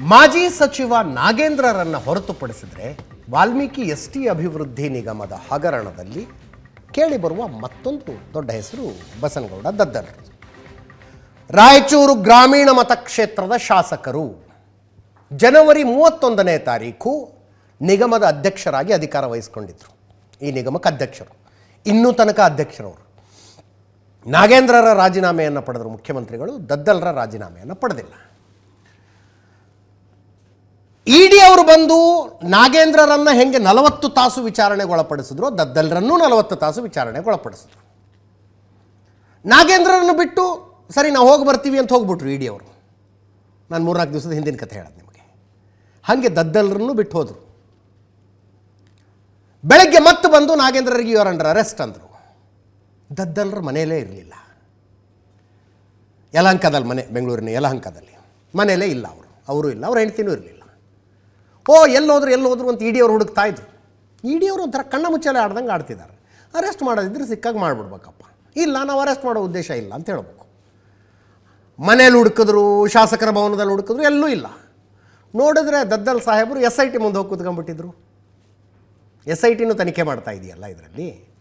ಮಾಜಿ ಸಚಿವ ನಾಗೇಂದ್ರರನ್ನು ಹೊರತುಪಡಿಸಿದರೆ ವಾಲ್ಮೀಕಿ ಎಸ್ ಟಿ ಅಭಿವೃದ್ಧಿ ನಿಗಮದ ಹಗರಣದಲ್ಲಿ ಕೇಳಿಬರುವ ಮತ್ತೊಂದು ದೊಡ್ಡ ಹೆಸರು ಬಸನಗೌಡ ದದ್ದಲ್ ರಾಯಚೂರು ಗ್ರಾಮೀಣ ಮತಕ್ಷೇತ್ರದ ಶಾಸಕರು. ಜನವರಿ ಮೂವತ್ತೊಂದನೇ ತಾರೀಕು ನಿಗಮದ ಅಧ್ಯಕ್ಷರಾಗಿ ಅಧಿಕಾರ ವಹಿಸಿಕೊಂಡಿದ್ದರು ಈ ನಿಗಮಕ್ಕೆ ಅಧ್ಯಕ್ಷರು. ಇನ್ನೂ ತನಕ ಅಧ್ಯಕ್ಷರವರು. ನಾಗೇಂದ್ರರ ರಾಜೀನಾಮೆಯನ್ನು ಪಡೆದರು ಮುಖ್ಯಮಂತ್ರಿಗಳು, ದದ್ದಲ್ರ ರಾಜೀನಾಮೆಯನ್ನು ಪಡೆದಿಲ್ಲ. ಇಡಿ ಅವರು ಬಂದು ನಾಗೇಂದ್ರರನ್ನು ಹೆಂಗೆ ನಲವತ್ತು ತಾಸು ವಿಚಾರಣೆಗೆ ಒಳಪಡಿಸಿದ್ರು ದದ್ದಲ್ರನ್ನೂ ನಲವತ್ತು ತಾಸು ವಿಚಾರಣೆಗೆ ಒಳಪಡಿಸಿದ್ರು. ನಾಗೇಂದ್ರರನ್ನು ಬಿಟ್ಟು, ಸರಿ, ನಾವು ಹೋಗಿ ಬರ್ತೀವಿ ಅಂತ ಹೋಗ್ಬಿಟ್ರು ಇಡಿ ಅವರು. ನಾನು ಮೂರ್ನಾಲ್ಕು ದಿವಸದ ಹಿಂದಿನ ಕಥೆ ಹೇಳೋದು ನಿಮಗೆ. ಹಾಗೆ ದದ್ದಲ್ರನ್ನು ಬಿಟ್ಟು ಹೋದರು. ಬೆಳಗ್ಗೆ ಮತ್ತೆ ಬಂದು ನಾಗೇಂದ್ರರಿಗೆ ಯುವರ್ ಅಂಡರ್ ಅರೆಸ್ಟ್ ಅಂದರು. ದದ್ದಲ್ರ ಮನೆಯಲ್ಲೇ ಇರಲಿಲ್ಲ. ಯಲಹಂಕದಲ್ಲಿ ಮನೆ, ಬೆಂಗಳೂರಿನ ಯಲಹಂಕದಲ್ಲಿ. ಮನೆಯಲ್ಲೇ ಇಲ್ಲ ಅವರು. ಅವರು ಇಲ್ಲ, ಅವ್ರ ಹೆಂಡ್ತಿನೂ ಇರಲಿಲ್ಲ. ಓ, ಎಲ್ಲೋದ್ರು ಎಲ್ಲೋದ್ರು ಅಂತ ಇಡಿ ಅವ್ರು ಹುಡುಕ್ತಾ ಇದ್ರು. ಇಡಿಯವರು ಒಂಥರ ಕಣ್ಣ ಮುಚ್ಚಾಲೆ ಆಡ್ದಂಗೆ ಆಡ್ತಿದ್ದಾರೆ. ಅರೆಸ್ಟ್ ಮಾಡೋದಿದ್ರೆ ಸಿಕ್ಕಾಗಿ ಮಾಡಿಬಿಡ್ಬೇಕಪ್ಪ. ಇಲ್ಲ, ನಾವು ಅರೆಸ್ಟ್ ಮಾಡೋ ಉದ್ದೇಶ ಇಲ್ಲ ಅಂತ ಹೇಳ್ಬೇಕು. ಮನೇಲಿ ಹುಡುಕಿದ್ರು, ಶಾಸಕರ ಭವನದಲ್ಲಿ ಹುಡುಕಿದ್ರು, ಎಲ್ಲೂ ಇಲ್ಲ. ನೋಡಿದ್ರೆ ದದ್ದಲ್ ಸಾಹೇಬರು ಎಸ್ ಐ ಟಿ ಮುಂದೆ ಹೋಗಿ ಕೂತ್ಕೊಂಡ್ಬಿಟ್ಟಿದ್ರು. ಎಸ್ ಐ ಟಿನೂ ತನಿಖೆ ಮಾಡ್ತಾ ಇದೆಯಲ್ಲ ಇದರಲ್ಲಿ.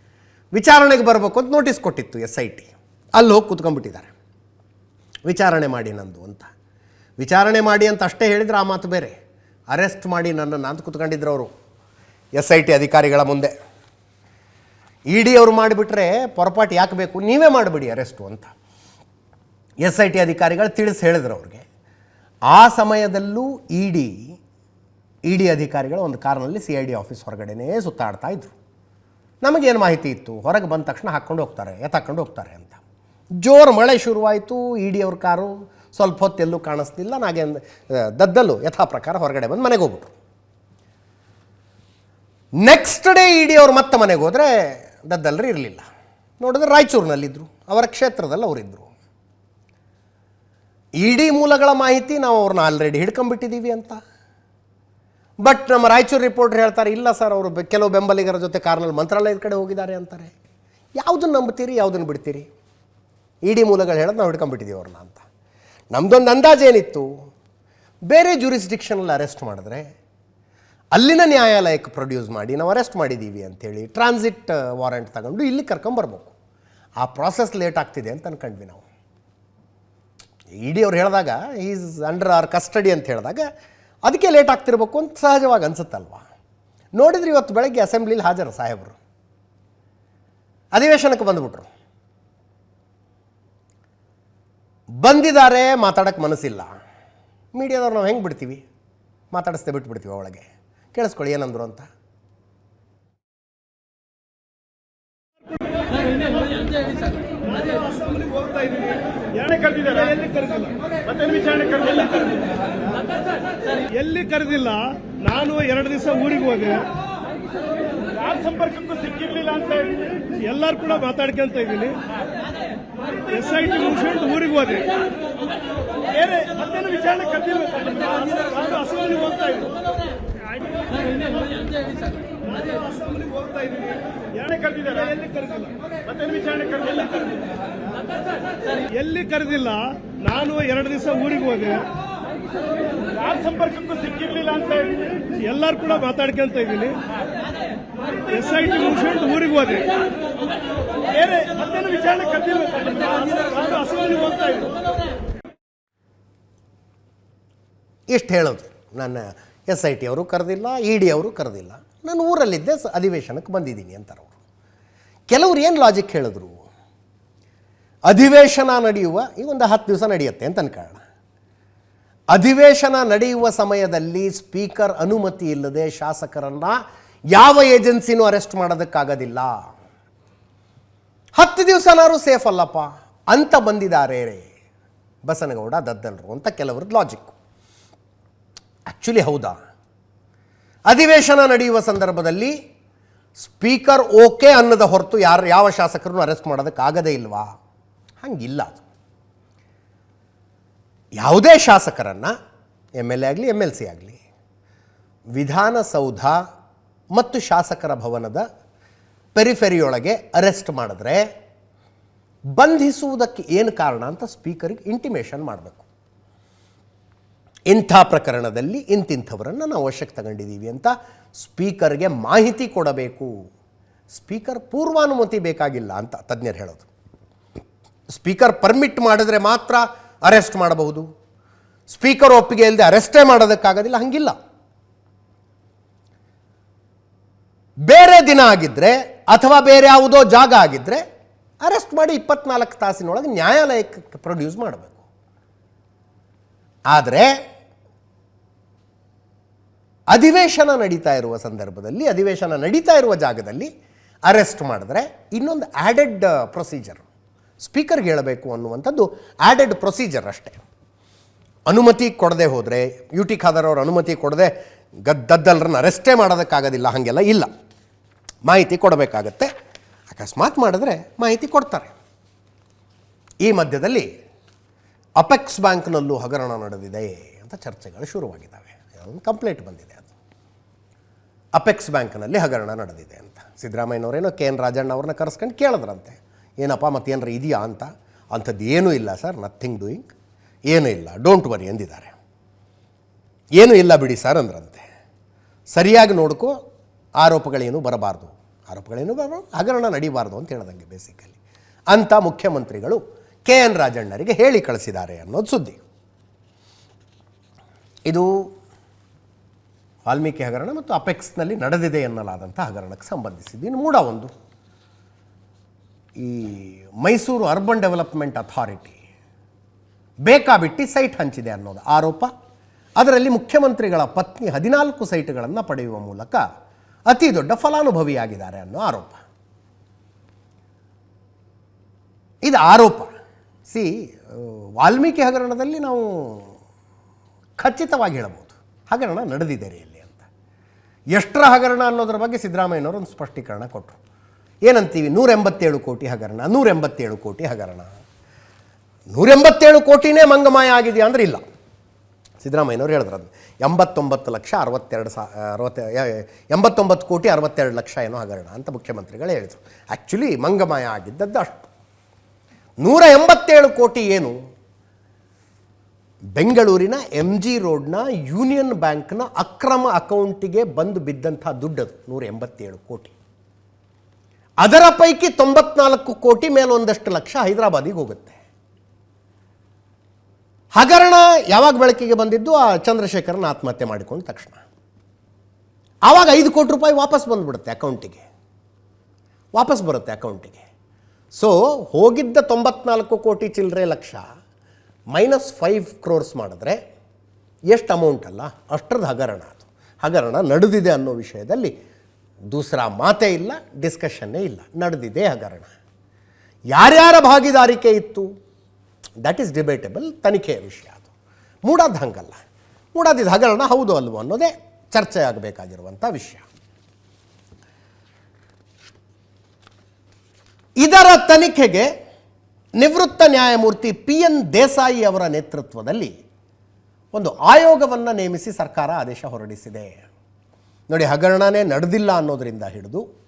ವಿಚಾರಣೆಗೆ ಬರಬೇಕು ಅಂತ ನೋಟಿಸ್ ಕೊಟ್ಟಿತ್ತು ಎಸ್ ಐ ಟಿ ಅಲ್ಲಿ ಹೋಗಿ ಕೂತ್ಕೊಂಡ್ಬಿಟ್ಟಿದ್ದಾರೆ. ವಿಚಾರಣೆ ಮಾಡಿ ನಂದು ಅಂತ. ವಿಚಾರಣೆ ಮಾಡಿ ಅಂತ ಅಷ್ಟೇ ಹೇಳಿದ್ರೆ ಆ ಮಾತು ಬೇರೆ. ಅರೆಸ್ಟ್ ಮಾಡಿ ನನ್ನನ್ನು ಅಂತ ಕೂತ್ಕೊಂಡಿದ್ರು ಅವರು. ಎಸ್ ಐ ಟಿ ಅಧಿಕಾರಿಗಳ ಮುಂದೆ. ಇ ಡಿ ಅವರು ಮಾಡಿಬಿಟ್ರೆ ಪೊರಪಾಟಿ ಯಾಕೆ ಬೇಕು ನೀವೇ ಮಾಡಿಬಿಡಿ ಅರೆಸ್ಟು ಅಂತ. ಎಸ್ ಐ ಟಿ ಅಧಿಕಾರಿಗಳು ತಿಳಿಸಿ ಹೇಳಿದ್ರು ಅವ್ರಿಗೆ. ಆ ಸಮಯದಲ್ಲೂ ಇ ಡಿ ಇ ಡಿ ಅಧಿಕಾರಿಗಳು ಒಂದು ಕಾರ್ನಲ್ಲಿ ಸಿ ಐ ಡಿ ಆಫೀಸ್ ಹೊರಗಡೆನೇ ಸುತ್ತಾಡ್ತಾ ಇದ್ರು. ನಮಗೇನು ಮಾಹಿತಿ ಇತ್ತು? ಹೊರಗೆ ಬಂದ ತಕ್ಷಣ ಹಾಕ್ಕೊಂಡು ಹೋಗ್ತಾರೆ ಎತ್ತಾಕೊಂಡು ಹೋಗ್ತಾರೆ ಅಂತ. ಜೋರು ಮಳೆ ಶುರುವಾಯಿತು ಇ ಡಿ ಅವ್ರ ಕಾರು ಸ್ವಲ್ಪ ಹೊತ್ತು ಎಲ್ಲೂ ಕಾಣಿಸ್ತಿಲ್ಲ ನಾಗೆ ದದ್ದಲು ಯಥಾ ಪ್ರಕಾರ ಹೊರಗಡೆ ಬಂದು ಮನೆಗೆ ಹೋಗ್ಬಿಟ್ರು. ನೆಕ್ಸ್ಟ್ ಡೇ ಇಡಿ ಅವ್ರು ಮತ್ತೆ ಮನೆಗೆ ಹೋದರೆ ದದ್ದಲ್ರಿ ಇರಲಿಲ್ಲ. ನೋಡಿದ್ರೆ ರಾಯಚೂರಿನಲ್ಲಿದ್ದರು ಅವರ ಕ್ಷೇತ್ರದಲ್ಲಿ ಅವರಿದ್ದರು ಇಡೀ ಮೂಲಗಳ ಮಾಹಿತಿ ನಾವು ಅವ್ರನ್ನ ಆಲ್ರೆಡಿ ಹಿಡ್ಕೊಂಬಿಟ್ಟಿದ್ದೀವಿ ಅಂತ. ಬಟ್ ನಮ್ಮ ರಾಯಚೂರು ರಿಪೋರ್ಟರ್ ಹೇಳ್ತಾರೆ, ಇಲ್ಲ ಸರ್ ಅವರು ಕೆಲವು ಬೆಂಬಲಿಗರ ಜೊತೆ ಕಾರ್ನಲ್ಲಿ ಮಂತ್ರಾಲಯದ ಕಡೆ ಹೋಗಿದ್ದಾರೆ ಅಂತಾರೆ. ಯಾವುದನ್ನು ನಂಬ್ತೀರಿ ಯಾವುದನ್ನು ಬಿಡ್ತೀರಿ? ಇಡೀ ಮೂಲಗಳು ಹೇಳೋದು ನಾವು ಹಿಡ್ಕೊಂಬಿಟ್ಟಿದ್ದೀವಿ ಅವ್ರನ್ನ ಅಂತ. ನಮ್ಮದೊಂದು ಅಂದಾಜು ಏನಿತ್ತು? ಬೇರೆ ಜುರಿಸ್ಡಿಕ್ಷನಲ್ಲಿ ಅರೆಸ್ಟ್ ಮಾಡಿದ್ರೆ ಅಲ್ಲಿನ ನ್ಯಾಯಾಲಯಕ್ಕೆ ಪ್ರೊಡ್ಯೂಸ್ ಮಾಡಿ ನಾವು ಅರೆಸ್ಟ್ ಮಾಡಿದ್ದೀವಿ ಅಂಥೇಳಿ ಟ್ರಾನ್ಸಿಟ್ ವಾರೆಂಟ್ ತಗೊಂಡು ಇಲ್ಲಿ ಕರ್ಕೊಂಬರ್ಬೇಕು. ಆ ಪ್ರಾಸೆಸ್ ಲೇಟ್ ಆಗ್ತಿದೆ ಅಂತ ಅನ್ಕೊಂಡ್ವಿ ನಾವು. ಇಡಿ ಅವ್ರು ಹೇಳಿದಾಗ ಈಸ್ ಅಂಡರ್ ಆರ್ ಕಸ್ಟಡಿ ಅಂತ ಹೇಳಿದಾಗ ಅದಕ್ಕೆ ಲೇಟ್ ಆಗ್ತಿರ್ಬೇಕು ಅಂತ ಸಹಜವಾಗಿ ಅನ್ಸುತ್ತಲ್ವಾ? ನೋಡಿದ್ರೆ ಇವತ್ತು ಬೆಳಗ್ಗೆ ಅಸೆಂಬ್ಲಿಲಿ ಹಾಜರು ಸಾಹೇಬರು. ಅಧಿವೇಶನಕ್ಕೆ ಬಂದುಬಿಟ್ರು. ಬಂದಿದ್ದಾರೆ ಮಾತಾಡೋಕ್ಕೆ ಮನಸ್ಸಿಲ್ಲ. ಮೀಡಿಯಾದವ್ರು ನಾವು ಹೆಂಗೆ ಬಿಡ್ತೀವಿ? ಮಾತಾಡಿಸ್ದೆ ಬಿಟ್ಬಿಡ್ತೀವಿ ಅವಳಿಗೆ. ಕೇಳಿಸ್ಕೊಳ್ಳಿ ಏನಂದ್ರು ಅಂತ. ಎಲ್ಲಿ ಕರೆದಿಲ್ಲ? ನಾನು ಎರಡು ದಿವಸ ಊರಿಗೆ ಹೋದೆ. ಯಾರ ಸಂಪರ್ಕಕ್ಕೂ ಸಿಕ್ಕಿರ್ಲಿಲ್ಲ ಅಂತ ಎಲ್ಲರೂ ಕೂಡ ಮಾತಾಡ್ಕೊಂತ ಇದ್ದೀನಿ. ಎಸ್ ಐ ಟಿ ಮುಗಿಸ್ಕೊಂಡು ಊರಿಗೆ ಹೋದೆ. ಬೇರೆ ಮತ್ತೇನು ವಿಚಾರಣೆ ಕರೆದಿಲ್ಲ ನಾನು ಅಸೆಂಬ್ಲಿಗೆ ಹೋಗ್ತಾ ಇದ್ದೀನಿ ಅಸೆಂಬ್ಲಿಗೆ ಹೋಗ್ತಾ ಇದ್ದೀನಿ ಯಾರೇ ಕರೆದಿದ್ದಾರೆ? ಎಲ್ಲಿ ಕರೆದಿಲ್ಲ? ಮತ್ತೇನು ವಿಚಾರಣೆ ಕರೆದಿಲ್ಲ? ಎಲ್ಲಿ ಕರೆದಿಲ್ಲ? ನಾನು ಎರಡು ದಿವಸ ಊರಿಗೆ ಹೋದೆ. ಯಾರ ಸಂಪರ್ಕಕ್ಕೂ ಸಿಕ್ಕಿರ್ಲಿಲ್ಲ ಅಂತ ಎಲ್ಲರೂ ಕೂಡ ಮಾತಾಡ್ಕೊಂತ ಇದ್ದೀನಿ. ಎಸ್ ಐ ಟಿ ಮುಗಿಸ್ಕೊಂಡು ಊರಿಗೆ ಹೋದೆ. ಬೇರೆ ಮತ್ತೇನು ವಿಚಾರಣೆ ಅಸೆಂಬ್ಲಿಗೆ ಹೋಗ್ತಾ ಇದ್ರು ಇಷ್ಟು ಹೇಳೋದು. ನನ್ನ ಎಸ್ ಐ ಟಿ ಅವರು ಕರೆದಿಲ್ಲ ಇ ಡಿ ಅವರು ಕರೆದಿಲ್ಲ. ನಾನು ಊರಲ್ಲಿದ್ದೆ ಅಧಿವೇಶನಕ್ಕೆ ಬಂದಿದ್ದೀನಿ ಅಂತಾರೆ ಅವರು. ಕೆಲವರು ಏನು ಲಾಜಿಕ್ ಹೇಳಿದ್ರು? ಅಧಿವೇಶನ ನಡೆಯುವ, ಈಗ ಒಂದು ಹತ್ತು ದಿವಸ ನಡೆಯುತ್ತೆ ಅಂತ ಅನ್ಕೊಳ್ಳೋಣ. ಅಧಿವೇಶನ ನಡೆಯುವ ಸಮಯದಲ್ಲಿ ಸ್ಪೀಕರ್ ಅನುಮತಿ ಇಲ್ಲದೆ ಶಾಸಕರನ್ನ ಯಾವ ಏಜೆನ್ಸಿನೂ ಅರೆಸ್ಟ್ ಮಾಡೋದಕ್ಕಾಗೋದಿಲ್ಲ. ಹತ್ತು ದಿವಸನಾರು ಸೇಫ್ ಅಲ್ಲಪ್ಪ. ಅಂತ ಬಂದಿದ್ದಾರೆ ಬಸನಗೌಡ, ದದ್ದಲ್ರು ಅಂತ ಕೆಲವ್ರದ್ದು ಲಾಜಿಕ್ ಆ್ಯಕ್ಚುಲಿ ಹೌದಾ? ಅಧಿವೇಶನ ನಡೆಯುವ ಸಂದರ್ಭದಲ್ಲಿ ಸ್ಪೀಕರ್ ಓಕೆ ಅನ್ನದ ಹೊರತು ಯಾರು, ಯಾವ ಶಾಸಕರನ್ನು ಅರೆಸ್ಟ್ ಮಾಡೋದಕ್ಕಾಗದೇ ಇಲ್ವಾ? ಹಂಗಿಲ್ಲ ಅದು. ಯಾವುದೇ ಶಾಸಕರನ್ನು ಎಂ ಎಲ್ ಎ ಆಗಲಿ ಎಂ ಎಲ್ ಸಿ ಆಗಲಿ, ವಿಧಾನಸೌಧ ಮತ್ತು ಶಾಸಕರ ಭವನದ ಪೆರಿಫೆರಿಯೊಳಗೆ ಅರೆಸ್ಟ್ ಮಾಡಿದ್ರೆ ಬಂಧಿಸುವುದಕ್ಕೆ ಏನು ಕಾರಣ ಅಂತ ಸ್ಪೀಕರಿಗೆ ಇಂಟಿಮೇಷನ್ ಮಾಡಬೇಕು. ಇಂಥ ಪ್ರಕರಣದಲ್ಲಿ ಇಂತಿಂಥವರನ್ನು ನಾವು ವಶಕ್ಕೆ ತಗೊಂಡಿದ್ದೀವಿ ಅಂತ ಸ್ಪೀಕರ್ಗೆ ಮಾಹಿತಿ ಕೊಡಬೇಕು. ಸ್ಪೀಕರ್ ಪೂರ್ವಾನುಮತಿ ಬೇಕಾಗಿಲ್ಲ ಅಂತ ತಜ್ಞರು ಹೇಳೋದು. ಸ್ಪೀಕರ್ ಪರ್ಮಿಟ್ ಮಾಡಿದ್ರೆ ಮಾತ್ರ ಅರೆಸ್ಟ್ ಮಾಡಬಹುದು. ಸ್ಪೀಕರ್ ಒಪ್ಪಿಗೆ ಇಲ್ಲದೆ ಅರೆಸ್ಟೇ ಮಾಡೋದಕ್ಕಾಗೋದಿಲ್ಲ, ಹಂಗಿಲ್ಲ. ಬೇರೆ ದಿನ ಆಗಿದ್ದರೆ ಅಥವಾ ಬೇರೆ ಯಾವುದೋ ಜಾಗ ಆಗಿದ್ದರೆ ಅರೆಸ್ಟ್ ಮಾಡಿ ಇಪ್ಪತ್ನಾಲ್ಕು ತಾಸಿನೊಳಗೆ ನ್ಯಾಯಾಲಯಕ್ಕೆ ಪ್ರೊಡ್ಯೂಸ್ ಮಾಡಬೇಕು. ಆದರೆ ಅಧಿವೇಶನ ನಡೀತಾ ಇರುವ ಸಂದರ್ಭದಲ್ಲಿ, ಅಧಿವೇಶನ ನಡೀತಾ ಇರುವ ಜಾಗದಲ್ಲಿ ಅರೆಸ್ಟ್ ಮಾಡಿದ್ರೆ ಇನ್ನೊಂದು ಆ್ಯಡೆಡ್ ಪ್ರೊಸೀಜರ್ ಸ್ಪೀಕರ್ಗೆ ಹೇಳಬೇಕು ಅನ್ನುವಂಥದ್ದು ಆ್ಯಡೆಡ್ ಪ್ರೊಸೀಜರ್ ಅಷ್ಟೇ. ಅನುಮತಿ ಕೊಡದೆ ಹೋದರೆ ಯು ಟಿ ಖಾದರ್ ಅವರು ಅನುಮತಿ ಕೊಡದೆ ಗದ್ದಲ್ಲರನ್ನ ಅರೆಸ್ಟೇ ಮಾಡೋದಕ್ಕಾಗೋದಿಲ್ಲ, ಹಾಗೆಲ್ಲ ಇಲ್ಲ. ಮಾಹಿತಿ ಕೊಡಬೇಕಾಗತ್ತೆ. ಅಕಸ್ಮಾತ್ ಮಾಡಿದ್ರೆ ಮಾಹಿತಿ ಕೊಡ್ತಾರೆ. ಈ ಮಧ್ಯದಲ್ಲಿ ಅಪೆಕ್ಸ್ ಬ್ಯಾಂಕ್ನಲ್ಲೂ ಹಗರಣ ನಡೆದಿದೆ ಅಂತ ಚರ್ಚೆಗಳು ಶುರುವಾಗಿದ್ದಾವೆ. ಅದೊಂದು ಕಂಪ್ಲೇಂಟ್ ಬಂದಿದೆ ಅದು. ಅಪೆಕ್ಸ್ ಬ್ಯಾಂಕ್ನಲ್ಲಿ ಹಗರಣ ನಡೆದಿದೆ ಅಂತ. ಸಿದ್ದರಾಮಯ್ಯನವರೇನೋ ಕೆ ಎನ್ ರಾಜಣ್ಣ ಅವ್ರನ್ನ ಕರೆಸ್ಕೊಂಡು ಕೇಳಿದ್ರಂತೆ. ಏನಪ್ಪ, ಮತ್ತೇನಾರ ಇದೆಯಾ ಅಂತ? ಅಂಥದ್ದು ಏನೂ ಇಲ್ಲ ಸರ್ ನಥಿಂಗ್ ಡೂಯಿಂಗ್ ಏನೂ ಇಲ್ಲ ಡೋಂಟ್ ವರಿ ಎಂದಿದ್ದಾರೆ. ಏನೂ ಇಲ್ಲ ಬಿಡಿ ಸರ್ ಅಂದ್ರಂತೆ. ಸರಿಯಾಗಿ ನೋಡ್ಕೋ, ಆರೋಪಗಳೇನು ಬರಬಾರ್ದು. ಆರೋಪಗಳೇನು ಬರಬಾರ್ದು, ಹಗರಣ ನಡಿಬಾರ್ದು ಅಂತ ಹೇಳ್ದಂಗೆ ಬೇಸಿಕಲ್ಲಿ ಅಂತ ಮುಖ್ಯಮಂತ್ರಿಗಳು ಕೆ ಎನ್ ರಾಜಣ್ಣರಿಗೆ ಹೇಳಿ ಕಳಿಸಿದ್ದಾರೆ ಅನ್ನೋದು ಸುದ್ದಿ. ಇದು ವಾಲ್ಮೀಕಿ ಹಗರಣ ಮತ್ತು ಅಪೆಕ್ಸ್ನಲ್ಲಿ ನಡೆದಿದೆ ಎನ್ನಲಾದಂಥ ಹಗರಣಕ್ಕೆ ಸಂಬಂಧಿಸಿದ್ದು ಇನ್ನು ಮೂಡ ಒಂದು. ಈ ಮೈಸೂರು ಅರ್ಬನ್ ಡೆವಲಪ್ಮೆಂಟ್ ಅಥಾರಿಟಿ ಬೇಕಾಬಿಟ್ಟಿ ಸೈಟ್ ಹಂಚಿದೆ ಅನ್ನೋದು ಆರೋಪ. ಅದರಲ್ಲಿ ಮುಖ್ಯಮಂತ್ರಿಗಳ ಪತ್ನಿ ಹದಿನಾಲ್ಕು ಸೈಟ್ಗಳನ್ನು ಪಡೆಯುವ ಮೂಲಕ ಅತಿ ದೊಡ್ಡ ಫಲಾನುಭವಿಯಾಗಿದ್ದಾರೆ ಅನ್ನೋ ಆರೋಪ. ಇದು ಆರೋಪ. ಸಿ, ವಾಲ್ಮೀಕಿ ಹಗರಣದಲ್ಲಿ ನಾವು ಖಚಿತವಾಗಿ ಹೇಳಬಹುದು. ಹಗರಣ ನಡೆದಿದೆ ಇಲ್ಲಿ ಅಂತ. ಎಷ್ಟರ ಹಗರಣ ಅನ್ನೋದ್ರ ಬಗ್ಗೆ ಸಿದ್ದರಾಮಯ್ಯನವರು ಒಂದು ಸ್ಪಷ್ಟೀಕರಣ ಕೊಟ್ಟರು ಏನಂತೀವಿ? ನೂರ ಎಂಬತ್ತೇಳು ಕೋಟಿ ಹಗರಣ ನೂರ ಎಂಬತ್ತೇಳು ಕೋಟಿ ಹಗರಣ. ನೂರೆಂಬತ್ತೇಳು ಕೋಟಿನೇ ಮಂಗಮಾಯ ಆಗಿದೆಯಾ ಅಂದ್ರೆ ಇಲ್ಲ. ಸಿದ್ದರಾಮಯ್ಯನವ್ರು ಹೇಳಿದ್ರು ಅದು ಎಂಬತ್ತೊಂಬತ್ತು ಲಕ್ಷ ಅರವತ್ತೆರಡು ಸಾ ಅರವತ್ತ ಎಂಬತ್ತೊಂಬತ್ತು ಕೋಟಿ ಅರವತ್ತೆರಡು ಲಕ್ಷ ಏನೋ ಹಗರಣ ಅಂತ ಮುಖ್ಯಮಂತ್ರಿಗಳು ಹೇಳಿದರು. ಆ್ಯಕ್ಚುಲಿ ಮಂಗಮಯ ಆಗಿದ್ದದ್ದು ಅಷ್ಟು. ನೂರ ಎಂಬತ್ತೇಳು ಕೋಟಿ ಏನು? ಬೆಂಗಳೂರಿನ ಎಂ ಜಿ ರೋಡ್ನ ಯೂನಿಯನ್ ಬ್ಯಾಂಕ್ನ ಅಕ್ರಮ ಅಕೌಂಟಿಗೆ ಬಂದು ಬಿದ್ದಂಥ ದುಡ್ಡದು ನೂರ ಎಂಬತ್ತೇಳು ಕೋಟಿ. ಅದರ ಪೈಕಿ ತೊಂಬತ್ನಾಲ್ಕು ಕೋಟಿ ಮೇಲೊಂದಷ್ಟು ಲಕ್ಷ ಹೈದರಾಬಾದಿಗೆ ಹೋಗುತ್ತೆ. ಹಗರಣ ಯಾವಾಗ ಬೆಳಕಿಗೆ ಬಂದಿದ್ದು? ಆ ಚಂದ್ರಶೇಖರನ ಆತ್ಮಹತ್ಯೆ ಮಾಡಿಕೊಂಡ ತಕ್ಷಣ. ಆವಾಗ ಐದು ಕೋಟಿ ರೂಪಾಯಿ ವಾಪಸ್ ಬಂದುಬಿಡುತ್ತೆ ಅಕೌಂಟಿಗೆ. ವಾಪಸ್ ಬರುತ್ತೆ ಅಕೌಂಟಿಗೆ. ಸೊ ಹೋಗಿದ್ದ ತೊಂಬತ್ನಾಲ್ಕು ಕೋಟಿ ಚಿಲ್ಲರೆ ಲಕ್ಷ ಮೈನಸ್ ಫೈವ್ ಕ್ರೋರ್ಸ್ ಮಾಡಿದ್ರೆ ಎಷ್ಟು ಅಮೌಂಟ್ ಅಲ್ಲ? ಅಷ್ಟರದ್ದು ಹಗರಣ ಅದು. ಹಗರಣ ನಡೆದಿದೆ ಅನ್ನೋ ವಿಷಯದಲ್ಲಿ ದೂಸರಾ ಮಾತೇ ಇಲ್ಲ ಡಿಸ್ಕಷನ್ನೇ ಇಲ್ಲ. ನಡೆದಿದೆ ಹಗರಣ. ಯಾರ್ಯಾರ ಭಾಗಿದಾರಿಕೆ ಇತ್ತು? ದಟ್ ಈಸ್ ಡಿಬೇಟಬಲ್ ತನಿಖೆಯ ವಿಷಯ ಅದು. ಮೂಡಾದ ಹಂಗಲ್ಲ. ಮೂಡಾದಿದ್ದು ಹಗರಣ ಹೌದು ಅಲ್ವೋ ಅನ್ನೋದೇ ಚರ್ಚೆ ಆಗಬೇಕಾಗಿರುವಂಥ ವಿಷಯ. ಇದರ ತನಿಖೆಗೆ ನಿವೃತ್ತ ನ್ಯಾಯಮೂರ್ತಿ ಪಿ ಎನ್ ದೇಸಾಯಿ ಅವರ ನೇತೃತ್ವದಲ್ಲಿ ಒಂದು ಆಯೋಗವನ್ನು ನೇಮಿಸಿ ಸರ್ಕಾರ ಆದೇಶ ಹೊರಡಿಸಿದೆ. ನೋಡಿ, ಹಗರಣನೇ ನಡೆದಿಲ್ಲ ಅನ್ನೋದರಿಂದ ಹಿಡಿದು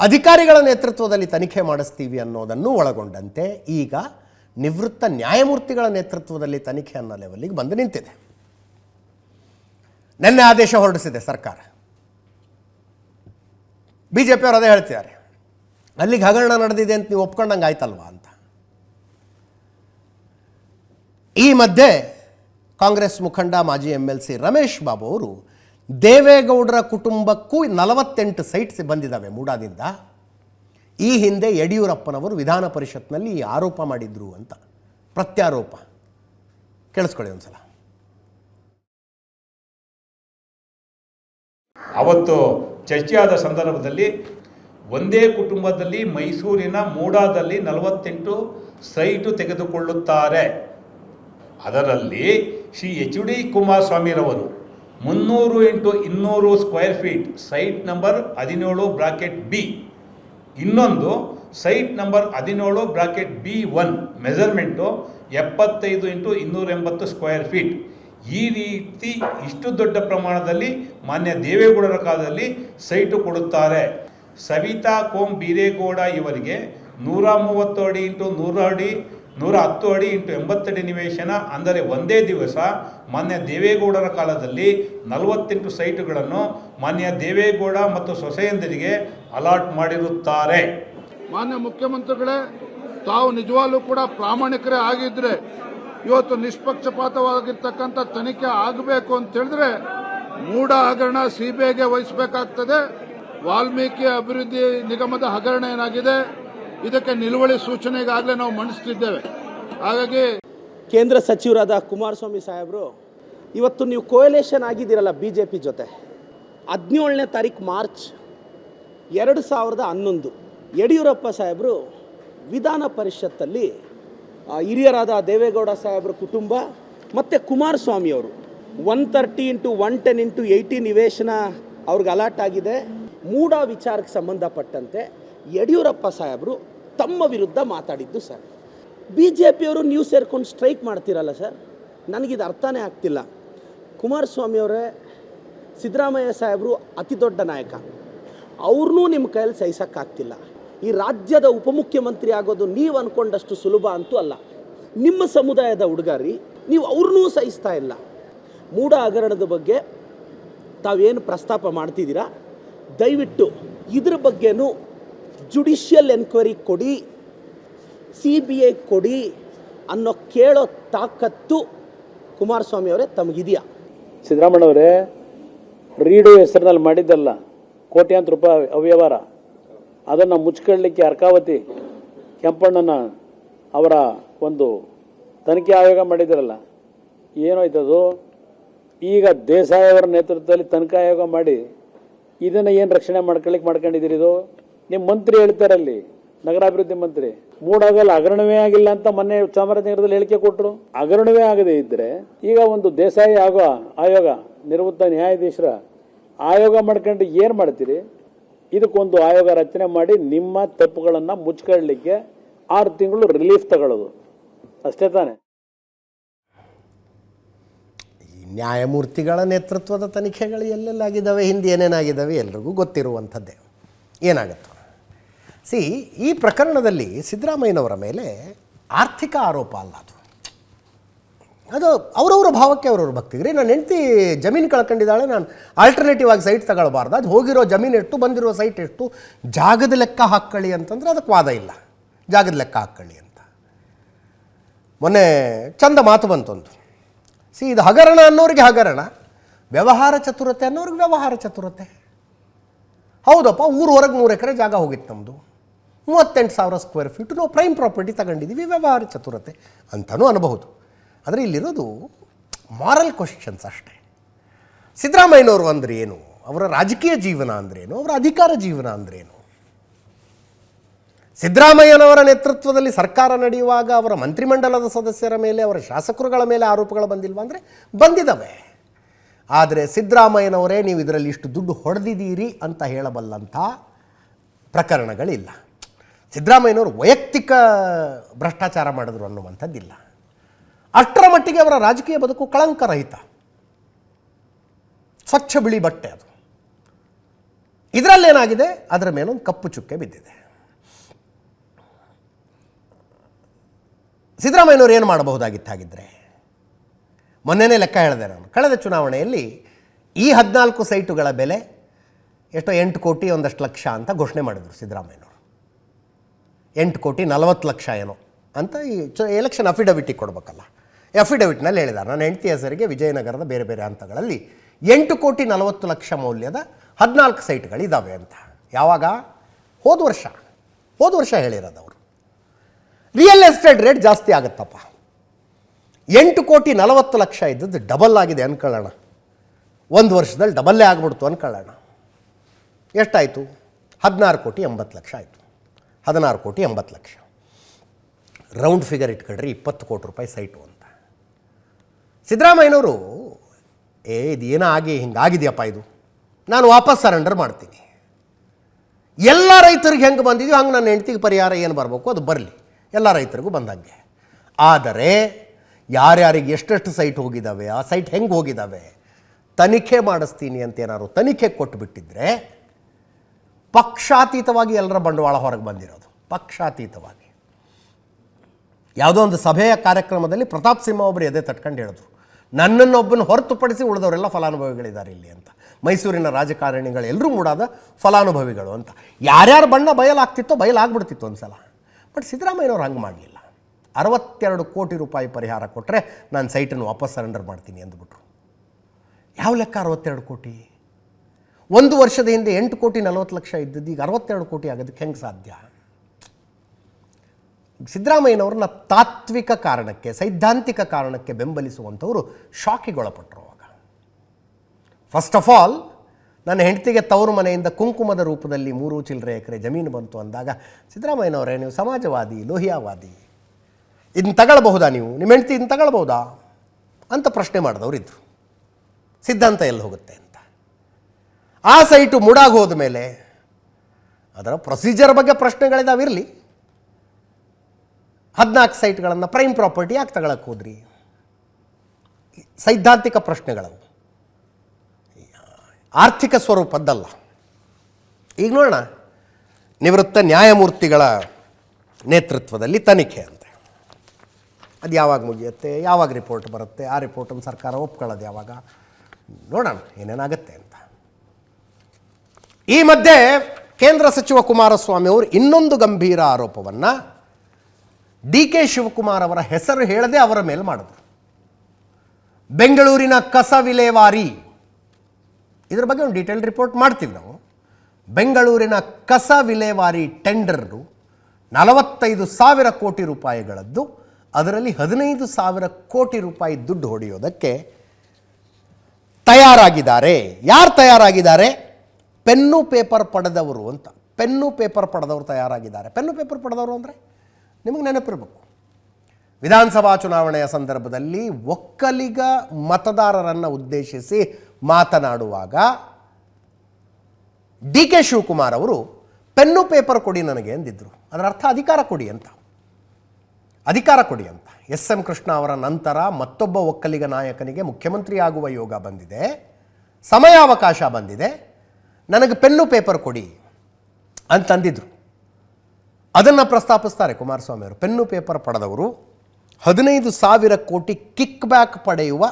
ಅಧಿಕಾರಿಗಳ ನೇತೃತ್ವದಲ್ಲಿ ತನಿಖೆ ಮಾಡಿಸ್ತೀವಿ ಅನ್ನೋದನ್ನು ಒಳಗೊಂಡಂತೆ ಈಗ ನಿವೃತ್ತ ನ್ಯಾಯಮೂರ್ತಿಗಳ ನೇತೃತ್ವದಲ್ಲಿ ತನಿಖೆ ಅನ್ನೋ ಲೆವೆಲ್ಲಿಗೆ ಬಂದು ನಿಂತಿದೆ. ನಿನ್ನೆ ಆದೇಶ ಹೊರಡಿಸಿದೆ ಸರ್ಕಾರ. ಬಿ ಜೆ ಪಿಯವರು ಅದೇ ಹೇಳ್ತಿದ್ದಾರೆ. ಅಲ್ಲಿಗೆ ಹಗರಣ ನಡೆದಿದೆ ಅಂತ ನೀವು ಒಪ್ಕೊಂಡಂಗೆ ಆಯ್ತಲ್ವಾ ಅಂತ. ಈ ಮಧ್ಯೆ ಕಾಂಗ್ರೆಸ್ ಮುಖಂಡ ಮಾಜಿ M L C Ramesh Babu ಅವರು ದೇವೇಗೌಡರ ಕುಟುಂಬಕ್ಕೂ ನಲವತ್ತೆಂಟು ಸೈಟ್ಸ್ ಬಂದಿದ್ದಾವೆ ಮೂಡಾದಿಂದ. ಈ ಹಿಂದೆ ಯಡಿಯೂರಪ್ಪನವರು ವಿಧಾನ ಪರಿಷತ್ನಲ್ಲಿ ಆರೋಪ ಮಾಡಿದ್ರು ಅಂತ. ಪ್ರತ್ಯಾರೋಪ. ಕೇಳಿಸ್ಕೊಳ್ಳಿ ಒಂದ್ಸಲ. ಅವತ್ತು ಚರ್ಚೆಯಾದ ಸಂದರ್ಭದಲ್ಲಿ ಒಂದೇ ಕುಟುಂಬದಲ್ಲಿ ಮೈಸೂರಿನ ಮೂಡಾದಲ್ಲಿ ನಲವತ್ತೆಂಟು ಸೈಟು ತೆಗೆದುಕೊಳ್ಳುತ್ತಾರೆ. ಅದರಲ್ಲಿ ಶ್ರೀ ಎಚ್ ಡಿ ಕುಮಾರಸ್ವಾಮಿರವರು ಮುನ್ನೂರು ಇಂಟು ಇನ್ನೂರು ಸ್ಕ್ವೇರ್ ಫೀಟ್ ಸೈಟ್ ನಂಬರ್ ಹದಿನೇಳು ಬ್ರಾಕೆಟ್ ಬಿ ಇನ್ನೊಂದು ಸೈಟ್ ನಂಬರ್ ಹದಿನೇಳು ಬ್ರಾಕೆಟ್ ಬಿ ಒನ್ ಮೆಜರ್ಮೆಂಟು ಎಪ್ಪತ್ತೈದು ಇಂಟು ಇನ್ನೂರ ಎಂಬತ್ತು ಸ್ಕ್ವೇರ್ ಫೀಟ್ ಈ ರೀತಿ ಇಷ್ಟು ದೊಡ್ಡ ಪ್ರಮಾಣದಲ್ಲಿ ಮಾನ್ಯ ದೇವೇಗೌಡರ ಕಾಲದಲ್ಲಿ ಸೈಟು ಕೊಡುತ್ತಾರೆ. ಸವಿತಾ ಕೋಮ್ ಬೀರೇಗೌಡ ಇವರಿಗೆ ನೂರ ಮೂವತ್ತು ಅಡಿ ಇಂಟು ನೂರು ಅಡಿ, ನೂರ ಹತ್ತು ಅಡಿ ಇಂಟು ಎಂಬತ್ತಡಿ ನಿವೇಶನ, ಅಂದರೆ ಒಂದೇ ದಿವಸ ಮಾನ್ಯ ದೇವೇಗೌಡರ ಕಾಲದಲ್ಲಿ ನಲವತ್ತೆಂಟು ಸೈಟುಗಳನ್ನು ಮಾನ್ಯ ದೇವೇಗೌಡ ಮತ್ತು ಸೊಸೆಯಂದರಿಗೆ ಅಲಾಟ್ ಮಾಡಿರುತ್ತಾರೆ. ಮಾನ್ಯ ಮುಖ್ಯಮಂತ್ರಿಗಳೇ, ತಾವು ನಿಜವಾಗ್ಲೂ ಕೂಡ ಪ್ರಾಮಾಣಿಕರೇ ಆಗಿದ್ರೆ, ಇವತ್ತು ನಿಷ್ಪಕ್ಷಪಾತವಾಗಿರ್ತಕ್ಕಂಥ ತನಿಖೆ ಆಗಬೇಕು ಅಂತ ಹೇಳಿದ್ರೆ, ಮೂಢ ಹಗರಣ ಸಿಬಿಐಗೆ ವಹಿಸಬೇಕಾಗ್ತದೆ. ವಾಲ್ಮೀಕಿ ಅಭಿವೃದ್ಧಿ ನಿಗಮದ ಹಗರಣ ಏನಾಗಿದೆ, ಇದಕ್ಕೆ ನಿಲುವಳಿ ಸೂಚನೆಗಾಗಲೇ ನಾವು ಮಂಡಿಸ್ತಿದ್ದೇವೆ. ಹಾಗಾಗಿ ಕೇಂದ್ರ ಸಚಿವರಾದ ಕುಮಾರಸ್ವಾಮಿ ಸಾಹೇಬರು, ಇವತ್ತು ನೀವು ಕೋಯಲೇಷನ್ ಆಗಿದ್ದೀರಲ್ಲ ಬಿ ಜೆ ಪಿ ಜೊತೆ. ಹದಿನೇಳನೇ ತಾರೀಕು ಮಾರ್ಚ್ ಎರಡು ಸಾವಿರದ ಹನ್ನೊಂದು. ಯಡಿಯೂರಪ್ಪ ಸಾಹೇಬರು ವಿಧಾನ ಪರಿಷತ್ತಲ್ಲಿ ಹಿರಿಯರಾದ ದೇವೇಗೌಡ ಸಾಹೇಬ್ರ ಕುಟುಂಬ ಮತ್ತು ಕುಮಾರಸ್ವಾಮಿಯವರು one thirty into one ten into eighty ನಿವೇಶನ ಅವ್ರಿಗೆ ಅಲಾಟ್ ಆಗಿದೆ. ಮೂಡ ವಿಚಾರಕ್ಕೆ ಸಂಬಂಧಪಟ್ಟಂತೆ ಯಡಿಯೂರಪ್ಪ ಸಾಹೇಬರು ತಮ್ಮ ವಿರುದ್ಧ ಮಾತಾಡಿದ್ದು ಸರ್. ಬಿ ಜೆ ಪಿಯವರು ನೀವು ಸೇರ್ಕೊಂಡು ಸ್ಟ್ರೈಕ್ ಮಾಡ್ತೀರಲ್ಲ ಸರ್? ನನಗಿದು ಅರ್ಥನೇ ಆಗ್ತಿಲ್ಲ. ಕುಮಾರಸ್ವಾಮಿಯವರೇ ಸಿದ್ದರಾಮಯ್ಯ ಸಾಹೇಬರು ಅತಿ ದೊಡ್ಡ ನಾಯಕ. ಅವ್ರನ್ನೂ ನಿಮ್ಮ ಕೈಯಲ್ಲಿ ಸಹಿಸೋಕ್ಕಾಗ್ತಿಲ್ಲ. ಈ ರಾಜ್ಯದ ಉಪಮುಖ್ಯಮಂತ್ರಿ ಆಗೋದು ನೀವು ಅಂದ್ಕೊಂಡಷ್ಟು ಸುಲಭ ಅಂತೂ ಅಲ್ಲ. ನಿಮ್ಮ ಸಮುದಾಯದ ಹುಡುಗಾರಿ, ನೀವು ಅವ್ರನ್ನೂ ಸಹಿಸ್ತಾ ಇಲ್ಲ. ಮೂಢ ಹಗರಣದ ಬಗ್ಗೆ ತಾವೇನು ಪ್ರಸ್ತಾಪ ಮಾಡ್ತಿದ್ದೀರಾ? ದಯವಿಟ್ಟು ಇದ್ರ ಬಗ್ಗೆನೂ ಜುಡಿಷಿಯಲ್ ಎನ್ಕ್ವೈರಿ ಕೊಡಿ. ಸಿ ಬಿ ಐ ಕೊಡಿ ಅನ್ನೋ ಕೇಳೋ ತಾಕತ್ತು ಕುಮಾರಸ್ವಾಮಿ ಅವರೇ ತಮಗಿದೆಯಾ? ಸಿದ್ದರಾಮಣ್ಣವರೇ ರೀಡು ಹೆಸರಿನಲ್ಲಿ ಮಾಡಿದ್ದಲ್ಲ ಕೋಟ್ಯಾಂತರ ರೂಪಾಯಿ ಅವ್ಯವಹಾರ, ಅದನ್ನು ಮುಚ್ಕೊಳ್ಳಿಕ್ಕೆ ಅರ್ಕಾವತಿ ಕೆಂಪಣ್ಣನ ಅವರ ಒಂದು ತನಿಖೆ ಆಯೋಗ ಮಾಡಿದ್ರಲ್ಲ, ಏನಾಯ್ತದು? ಈಗ ದೇಸಾಯಿ ನೇತೃತ್ವದಲ್ಲಿ ತನಿಖಾ ಆಯೋಗ ಮಾಡಿ ಇದನ್ನು ಏನು ರಕ್ಷಣೆ ಮಾಡ್ಕೊಳ್ಳಿಕ್ಕೆ ಮಾಡ್ಕೊಂಡಿದ್ದೀರಿ ಇದು? ನಿಮ್ಮ ಮಂತ್ರಿ ಹೇಳ್ತಾರಲ್ಲಿ ನಗರಾಭಿವೃದ್ಧಿ ಮಂತ್ರಿ, ಮೂಡಾಗಲ್ಲ, ಹಗರಣವೇ ಆಗಿಲ್ಲ ಅಂತ ಮೊನ್ನೆ ಚಾಮರಾಜನಗರದಲ್ಲಿ ಹೇಳಿಕೆ ಕೊಟ್ಟರು ಹಗರಣವೇ ಆಗದೆ ಇದ್ದರೆ ಈಗ ಒಂದು ದೇಸಾಯಿ ಆಗೋ ಆಯೋಗ, ನಿವೃತ್ತ ನ್ಯಾಯಾಧೀಶರ ಆಯೋಗ ಮಾಡ್ಕೊಂಡು ಏನು ಮಾಡ್ತೀರಿ? ಇದಕ್ಕೊಂದು ಆಯೋಗ ರಚನೆ ಮಾಡಿ ನಿಮ್ಮ ತಪ್ಪುಗಳನ್ನು ಮುಚ್ಕೊಳ್ಳಲಿಕ್ಕೆ ಆರು ತಿಂಗಳು ರಿಲೀಫ್ ತಗೊಳ್ಳೋದು. ಅಷ್ಟೇ ತಾನೆ. ನ್ಯಾಯಮೂರ್ತಿಗಳ ನೇತೃತ್ವದ ತನಿಖೆಗಳು ಎಲ್ಲೆಲ್ಲಾಗಿದ್ದಾವೆ ಹಿಂದೆ ಏನೇನಾಗಿದ್ದಾವೆ ಎಲ್ರಿಗೂ ಗೊತ್ತಿರುವಂಥದ್ದೇ. ಏನಾಗುತ್ತೋ? ಸಿ ಈ ಪ್ರಕರಣದಲ್ಲಿ ಸಿದ್ದರಾಮಯ್ಯನವರ ಮೇಲೆ ಆರ್ಥಿಕ ಆರೋಪ ಅಲ್ಲ ಅದು. ಅದು ಅವರವರ ಭಾವಕ್ಕೆ ಅವರವ್ರ ಭಕ್ತಿಗ್ರಿ ನಾನು ಹೆಂಡ್ತಿ ಜಮೀನು ಕಳ್ಕೊಂಡಿದ್ದಾಳೆ, ನಾನು ಆಲ್ಟರ್ನೇಟಿವ್ ಆಗಿ ಸೈಟ್ ತಗೊಳ್ಬಾರ್ದು. ಅದು ಹೋಗಿರೋ ಜಮೀನು ಎಷ್ಟು, ಬಂದಿರೋ ಸೈಟ್ ಎಷ್ಟು, ಜಾಗದ ಲೆಕ್ಕ ಹಾಕ್ಕೊಳ್ಳಿ ಅಂತಂದ್ರೆ ಅದಕ್ಕೆ ವಾದ ಇಲ್ಲ. ಜಾಗದ ಲೆಕ್ಕ ಹಾಕ್ಕೊಳ್ಳಿ ಅಂತ. ಮೊನ್ನೆ ಚಂದ ಮಾತು ಬಂತೊಂದು ಸಿ ಇದು ಹಗರಣ ಅನ್ನೋರಿಗೆ ಹಗರಣ. ವ್ಯವಹಾರ ಚತುರತೆ ಅನ್ನೋರಿಗೆ ವ್ಯವಹಾರ ಚತುರತೆ. ಹೌದಪ್ಪ, ಊರು ಹೊರಗೆ ಮೂರು ಎಕರೆ ಜಾಗ ಹೋಗಿತ್ತು ನಮ್ಮದು ಮೂವತ್ತೆಂಟು ಸಾವಿರ ಸ್ಕ್ವೇರ್ ಫೀಟು ನಾವು ಪ್ರೈಮ್ ಪ್ರಾಪರ್ಟಿ ತಗೊಂಡಿದ್ದೀವಿ, ವ್ಯವಹಾರ ಚತುರತೆ ಅಂತಲೂ ಅನ್ಬಹುದು. ಆದರೆ ಇಲ್ಲಿರೋದು ಮಾರಲ್ ಕ್ವಶನ್ಸ್ ಅಷ್ಟೇ. ಸಿದ್ದರಾಮಯ್ಯನವರು ಅಂದರೆ ಏನು? ಅವರ ರಾಜಕೀಯ ಜೀವನ ಅಂದ್ರೇನು ಅವರ ಅಧಿಕಾರ ಜೀವನ ಅಂದ್ರೇನು ಸಿದ್ದರಾಮಯ್ಯನವರ ನೇತೃತ್ವದಲ್ಲಿ ಸರ್ಕಾರ ನಡೆಯುವಾಗ ಅವರ ಮಂತ್ರಿಮಂಡಲದ ಸದಸ್ಯರ ಮೇಲೆ, ಅವರ ಶಾಸಕರುಗಳ ಮೇಲೆ ಆರೋಪಗಳು ಬಂದಿಲ್ವಾ ಅಂದರೆ ಬಂದಿದ್ದಾವೆ ಆದರೆ ಸಿದ್ದರಾಮಯ್ಯನವರೇ, ನೀವು ಇದರಲ್ಲಿ ಇಷ್ಟು ದುಡ್ಡು ಹೊಡೆದಿದ್ದೀರಿ ಅಂತ ಹೇಳಬಲ್ಲಂಥ ಪ್ರಕರಣಗಳಿಲ್ಲ. ಸಿದ್ದರಾಮಯ್ಯನವರು ವೈಯಕ್ತಿಕ ಭ್ರಷ್ಟಾಚಾರ ಮಾಡಿದ್ರು ಅನ್ನುವಂಥದ್ದಿಲ್ಲ. ಅಷ್ಟರ ಮಟ್ಟಿಗೆ ಅವರ ರಾಜಕೀಯ ಬದುಕು ಕಳಂಕರಹಿತ. ಸ್ವಚ್ಛ ಬಿಳಿ ಬಟ್ಟೆ ಅದು. ಇದರಲ್ಲೇನಾಗಿದೆ? ಅದರ ಮೇಲೊಂದು ಕಪ್ಪು ಚುಕ್ಕೆ ಬಿದ್ದಿದೆ. ಸಿದ್ದರಾಮಯ್ಯನವರು ಏನು ಮಾಡಬಹುದಾಗಿತ್ತು ಹಾಗಿದ್ದರೆ ಮೊನ್ನೆನೇ ಲೆಕ್ಕ ಹೇಳಿದೆ ನಾನು. ಕಳೆದ ಚುನಾವಣೆಯಲ್ಲಿ ಈ ಹದಿನಾಲ್ಕು ಸೈಟುಗಳ ಬೆಲೆ ಎಷ್ಟೋ ಎಂಟು ಕೋಟಿ, ಒಂದಷ್ಟು ಲಕ್ಷ ಅಂತ ಘೋಷಣೆ ಮಾಡಿದರು ಸಿದ್ದರಾಮಯ್ಯನವರು. ಎಂಟು ಕೋಟಿ ನಲವತ್ತು ಲಕ್ಷ ಏನೋ ಅಂತ ಈ ಚ ಎಲೆಕ್ಷನ್ ಅಫಿಡವಿಟಿಗೆ ಕೊಡಬೇಕಲ್ಲ. ಅಫಿಡವಿಟ್ನಲ್ಲಿ ಹೇಳಿದ್ದಾರೆ ನನ್ನ ಹೆಂಡತಿ ಹೆಸರಿಗೆ ವಿಜಯನಗರದ ಬೇರೆ ಬೇರೆ ಹಂತಗಳಲ್ಲಿ ಎಂಟು ಕೋಟಿ ನಲವತ್ತು ಲಕ್ಷ ಮೌಲ್ಯದ ಹದಿನಾಲ್ಕು ಸೈಟ್ಗಳಿದ್ದಾವೆ ಅಂತ. ಯಾವಾಗ? ಹೋದ ವರ್ಷ. ಹೋದ ವರ್ಷ ಹೇಳಿರೋದು ಅವರು. ರಿಯಲ್ ಎಸ್ಟೇಟ್ ರೇಟ್ ಜಾಸ್ತಿ ಆಗುತ್ತಪ್ಪ. ಎಂಟು ಕೋಟಿ ನಲವತ್ತು ಲಕ್ಷ ಇದ್ದದ್ದು ಡಬಲ್ ಆಗಿದೆ ಅನ್ಕೊಳ್ಳೋಣ. ಒಂದು ವರ್ಷದಲ್ಲಿ ಡಬಲ್ಲೇ ಆಗ್ಬಿಡ್ತು ಅನ್ಕೊಳ್ಳೋಣ. ಎಷ್ಟಾಯಿತು? ಹದಿನಾರು ಕೋಟಿ ಎಂಬತ್ತು ಲಕ್ಷ ಆಯಿತು. ಹದಿನಾರು ಕೋಟಿ ಎಂಬತ್ತು ಲಕ್ಷ. ರೌಂಡ್ ಫಿಗರ್ ಇಟ್ಕೊಳ್ರಿ ಇಪ್ಪತ್ತು ಕೋಟಿ ರೂಪಾಯಿ ಸೈಟು ಅಂತ. ಸಿದ್ದರಾಮಯ್ಯನವರು, ಏ, ಇದೇನೋ ಆಗಿ, ಹಿಂಗಾಗಿದೆಯಪ್ಪ ಇದು. ನಾನು ವಾಪಸ್ ಸರೆಂಡರ್ ಮಾಡ್ತೀನಿ. ಎಲ್ಲ ರೈತರಿಗೆ ಹೆಂಗೆ ಬಂದಿದೆಯೋ ಹಂಗೆ ನನ್ನ ಹೆಂಡ್ತಿಗೆ ಪರಿಹಾರ ಏನು ಬರಬೇಕು? ಅದು ಬರಲಿ. ಎಲ್ಲ ರೈತರಿಗೂ ಬಂದಂಗೆ. ಆದರೆ, ಯಾರ್ಯಾರಿಗೆ ಎಷ್ಟೆಷ್ಟು ಸೈಟ್ ಹೋಗಿದ್ದಾವೆ, ಆ ಸೈಟ್ ಹೆಂಗೆ ಹೋಗಿದ್ದಾವೆ, ತನಿಖೆ ಮಾಡಿಸ್ತೀನಿ ಅಂತ ಏನಾದ್ರು ತನಿಖೆ ಕೊಟ್ಟುಬಿಟ್ಟಿದ್ರೆ ಪಕ್ಷಾತೀತವಾಗಿ ಎಲ್ಲರ ಬಂಡವಾಳ ಹೊರಗೆ ಬಂದಿರೋದು. ಪಕ್ಷಾತೀತವಾಗಿ. ಯಾವುದೋ ಒಂದು ಸಭೆಯ ಕಾರ್ಯಕ್ರಮದಲ್ಲಿ ಪ್ರತಾಪ್ ಸಿಂಹ ಒಬ್ಬರು ಎದೆ ತಟ್ಕೊಂಡು ಹೇಳಿದ್ರು. ನನ್ನನ್ನೊಬ್ಬನ ಹೊರತುಪಡಿಸಿ ಉಳಿದವರೆಲ್ಲ ಫಲಾನುಭವಿಗಳಿದ್ದಾರೆ ಇಲ್ಲಿ ಅಂತ. ಮೈಸೂರಿನ ರಾಜಕಾರಣಿಗಳು ಎಲ್ಲರೂ ಮೂಡಾದ ಫಲಾನುಭವಿಗಳು ಅಂತ. ಯಾರ್ಯಾರು ಬಣ್ಣ ಬಯಲಾಗ್ತಿತ್ತೋ ಬಯಲಾಗ್ಬಿಡ್ತಿತ್ತು ಒಂದ್ಸಲ. ಬಟ್ ಸಿದ್ದರಾಮಯ್ಯನವ್ರು ಹಂಗೆ ಮಾಡಲಿಲ್ಲ. ಅರವತ್ತೆರಡು ಕೋಟಿ ರೂಪಾಯಿ ಪರಿಹಾರ ಕೊಟ್ಟರೆ ನಾನು ಸೈಟನ್ನು ವಾಪಸ್ ಸರೆಂಡರ್ ಮಾಡ್ತೀನಿ ಅಂದ್ಬಿಟ್ರು. ಯಾವ ಲೆಕ್ಕ ಅರವತ್ತೆರಡು ಕೋಟಿ? ಒಂದು ವರ್ಷದ ಹಿಂದೆ ಎಂಟು ಕೋಟಿ ನಲವತ್ತು ಲಕ್ಷ ಇದ್ದದ್ದು, ಈಗ ಅರವತ್ತೆರಡು ಕೋಟಿ ಆಗೋದಕ್ಕೆ ಹೆಂಗೆ ಸಾಧ್ಯ? ಸಿದ್ದರಾಮಯ್ಯನವ್ರನ್ನ ತಾತ್ವಿಕ ಕಾರಣಕ್ಕೆ, ಸೈದ್ಧಾಂತಿಕ ಕಾರಣಕ್ಕೆ ಬೆಂಬಲಿಸುವಂಥವರು ಶಾಕಿಗೊಳಪಟ್ಟರು ಅವಾಗ. ಫಸ್ಟ್ ಆಫ್ ಆಲ್ ನನ್ನ ಹೆಂಡತಿಗೆ ತವರು ಮನೆಯಿಂದ ಕುಂಕುಮದ ರೂಪದಲ್ಲಿ ಮೂರು ಚಿಲ್ಲರೆ ಎಕರೆ ಜಮೀನು ಬಂತು ಅಂದಾಗ, ಸಿದ್ದರಾಮಯ್ಯನವರೇ, ನೀವು ಸಮಾಜವಾದಿ, ಲೋಹಿಯಾವಾದಿ, ಇದನ್ನ ತಗೊಳ್ಬಹುದಾ ನೀವು? ನಿಮ್ಮ ಹೆಂಡತಿ ಇದನ್ನ ತಗೊಳ್ಬಹುದಾ? ಅಂತ ಪ್ರಶ್ನೆ ಮಾಡಿದವರು ಇದ್ದರು ಸಿದ್ಧಾಂತ ಎಲ್ಲಿ ಹೋಗುತ್ತೆ ಅಂತ. ಆ ಸೈಟು ಮುಡಾಗಿ ಹೋದ ಮೇಲೆ ಅದರ ಪ್ರೊಸೀಜರ್ ಬಗ್ಗೆ ಪ್ರಶ್ನೆಗಳಿದಾವಿರಲಿ. ಹದಿನಾಲ್ಕು ಸೈಟ್ಗಳನ್ನು ಪ್ರೈಮ್ ಪ್ರಾಪರ್ಟಿ ಯಾಕೆ ತಗೊಳಕ್ಕೆ ಹೋದ್ರಿ? ಸೈದ್ಧಾಂತಿಕ ಪ್ರಶ್ನೆಗಳು. ಆರ್ಥಿಕ ಸ್ವರೂಪದ್ದಲ್ಲ. ಈಗ ನೋಡೋಣ. ನಿವೃತ್ತ ನ್ಯಾಯಮೂರ್ತಿಗಳ ನೇತೃತ್ವದಲ್ಲಿ ತನಿಖೆ ಅಂತೆ. ಅದು ಯಾವಾಗ ಮುಗಿಯುತ್ತೆ? ಯಾವಾಗ ರಿಪೋರ್ಟ್ ಬರುತ್ತೆ? ಆ ರಿಪೋರ್ಟನ್ನು ಸರ್ಕಾರ ಒಪ್ಕೊಳ್ಳೋದು ಯಾವಾಗ? ನೋಡೋಣ ಏನೇನಾಗುತ್ತೆ ಅಂತ. ಈ ಮಧ್ಯೆ ಕೇಂದ್ರ ಸಚಿವ ಕುಮಾರಸ್ವಾಮಿ ಅವರು ಇನ್ನೊಂದು ಗಂಭೀರ ಆರೋಪವನ್ನು ಡಿ ಕೆ ಶಿವಕುಮಾರ್ ಅವರ ಹೆಸರು ಹೇಳದೆ ಅವರ ಮೇಲೆ ಮಾಡಿದ್ರು. ಬೆಂಗಳೂರಿನ ಕಸ ವಿಲೇವಾರಿ. ಇದರ ಬಗ್ಗೆ ಒಂದು ಡೀಟೇಲ್ ರಿಪೋರ್ಟ್ ಮಾಡ್ತೀವಿ ನಾವು. ಬೆಂಗಳೂರಿನ ಕಸ ವಿಲೇವಾರಿ ಟೆಂಡರ್ ನಲವತ್ತೈದು ಸಾವಿರ ಕೋಟಿ ರೂಪಾಯಿಗಳದ್ದು, ಅದರಲ್ಲಿ ಹದಿನೈದು ಸಾವಿರ ಕೋಟಿ ರೂಪಾಯಿ ದುಡ್ಡು ಹೊಡೆಯೋದಕ್ಕೆ ತಯಾರಾಗಿದ್ದಾರೆ. ಯಾರು ತಯಾರಾಗಿದ್ದಾರೆ? ಪೆನ್ನು ಪೇಪರ್ ಪಡೆದವರು ಅಂತ. ಪೆನ್ನು ಪೇಪರ್ ಪಡೆದವರು ತಯಾರಾಗಿದ್ದಾರೆ. ಪೆನ್ನು ಪೇಪರ್ ಪಡೆದವರು ಅಂದರೆ ನಿಮಗೆ ನೆನಪಿರಬೇಕು. ವಿಧಾನಸಭಾ ಚುನಾವಣೆಯ ಸಂದರ್ಭದಲ್ಲಿ ಒಕ್ಕಲಿಗ ಮತದಾರರನ್ನು ಉದ್ದೇಶಿಸಿ ಮಾತನಾಡುವಾಗ ಡಿ ಕೆ ಶಿವಕುಮಾರ್ ಅವರು ಪೆನ್ನು ಪೇಪರ್ ಕೊಡಿ ನನಗೆ ಎಂದಿದ್ದರು ಅದರ ಅರ್ಥ ಅಧಿಕಾರ ಕೊಡಿ ಅಂತ. ಅಧಿಕಾರ ಕೊಡಿ ಅಂತ. ಎಸ್ ಎಂ ಕೃಷ್ಣ ಅವರ ನಂತರ ಮತ್ತೊಬ್ಬ ಒಕ್ಕಲಿಗ ನಾಯಕನಿಗೆ ಮುಖ್ಯಮಂತ್ರಿ ಆಗುವ ಯೋಗ ಬಂದಿದೆ. ಸಮಯಾವಕಾಶ ಬಂದಿದೆ. ನನಗೆ ಪೆನ್ನು ಪೇಪರ್ ಕೊಡಿ ಅಂತಂದಿದ್ರು ಅದನ್ನು ಪ್ರಸ್ತಾಪಿಸ್ತಾರೆ ಕುಮಾರಸ್ವಾಮಿ ಅವರು. ಪೆನ್ನು ಪೇಪರ್ ಪಡೆದವರು ಹದಿನೈದು ಸಾವಿರ ಕೋಟಿ ಕಿಕ್ ಬ್ಯಾಕ್ ಪಡೆಯುವ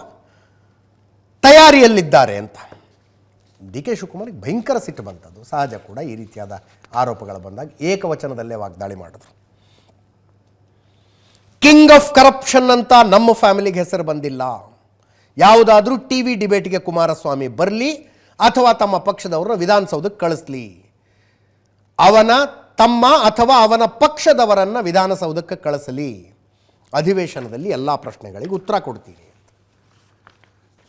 ತಯಾರಿಯಲ್ಲಿದ್ದಾರೆ ಅಂತ. ಡಿ ಕೆ ಶಿವಕುಮಾರ್ಗೆ ಭಯಂಕರ ಸಿಟ್ಟು ಬಂತದ್ದು ಸಹಜ ಕೂಡ ಈ ರೀತಿಯಾದ ಆರೋಪಗಳು ಬಂದಾಗ ಏಕವಚನದಲ್ಲೇ ವಾಗ್ದಾಳಿ ಮಾಡಿದ್ರು. ಕಿಂಗ್ ಆಫ್ ಕರಪ್ಷನ್ ಅಂತ ನಮ್ಮ ಫ್ಯಾಮಿಲಿಗೆ ಹೆಸರು ಬಂದಿಲ್ಲ. ಯಾವುದಾದ್ರೂ ಟಿ ವಿ ಡಿಬೇಟ್ಗೆ ಕುಮಾರಸ್ವಾಮಿ ಬರಲಿ ಅಥವಾ ತಮ್ಮ ಪಕ್ಷದವರನ್ನು ವಿಧಾನಸೌಧಕ್ಕೆ ಕಳಿಸ್ಲಿ. ಅವನ ತಮ್ಮ ಅಥವಾ ಅವನ ಪಕ್ಷದವರನ್ನು ವಿಧಾನಸೌಧಕ್ಕೆ ಕಳಿಸಲಿ. ಅಧಿವೇಶನದಲ್ಲಿ ಎಲ್ಲ ಪ್ರಶ್ನೆಗಳಿಗೆ ಉತ್ತರ ಕೊಡ್ತೀವಿ.